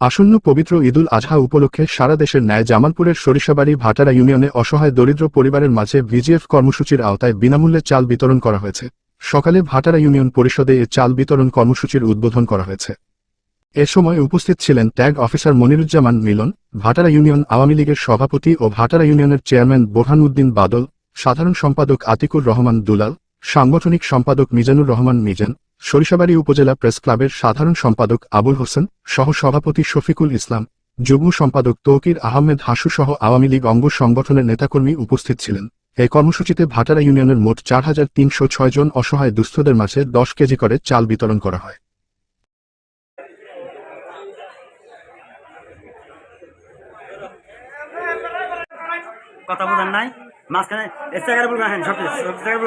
আসন্ন পবিত্র ঈদুল আজহা উপলক্ষে সারা দেশের ন্যায় জামালপুরের সরিষাবাড়ি ভাটারা ইউনিয়নে অসহায় দরিদ্র পরিবারের মাঝে ভিজিএফ কর্মসূচির আওতায় বিনামূল্যে চাল বিতরণ করা হয়েছে। সকালে ভাটারা ইউনিয়ন পরিষদে এ চাল বিতরণ কর্মসূচির উদ্বোধন করা হয়েছে। এ সময় উপস্থিত ছিলেন tag officer Moniruzzaman Milon, Bhatara union Awami লীগের সভাপতি ও ভাটারা ইউনিয়নের চেয়ারম্যান বোরহানউদ্দিন বাদল, সাধারণ সম্পাদক আতিকুর রহমান দুলাল, সাংগঠনিক সম্পাদক মিজানুর রহমান মিজান সরিষাবাড়ি উপজেলা প্রেস ক্লাবের সাধারণ সম্পাদক আবুল হোসেন সহ সভাপতি শফিকুল ইসলাম, যুগ্ম সম্পাদক তৌকির আহমেদ হাসু সহ আওয়ামী লীগ অঙ্গ সংগঠনের নেতাকর্মী উপস্থিত ছিলেন। এই কর্মসূচিতে ভাটারা ইউনিয়নের মোট চার হাজার তিনশো ছয় জন অসহায় দুস্থদের মাঝে দশ কেজি করে চাল বিতরণ করা হয়। কথা বোঝেন নাই। মাঝখানে সব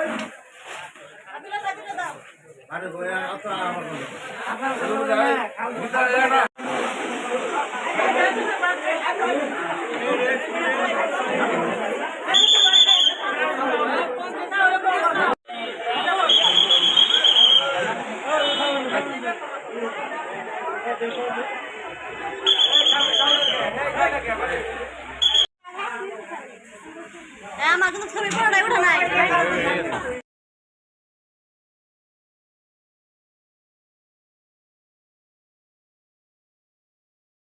আমার কিন্তু ছবি পড়াটাই ওঠে নাই।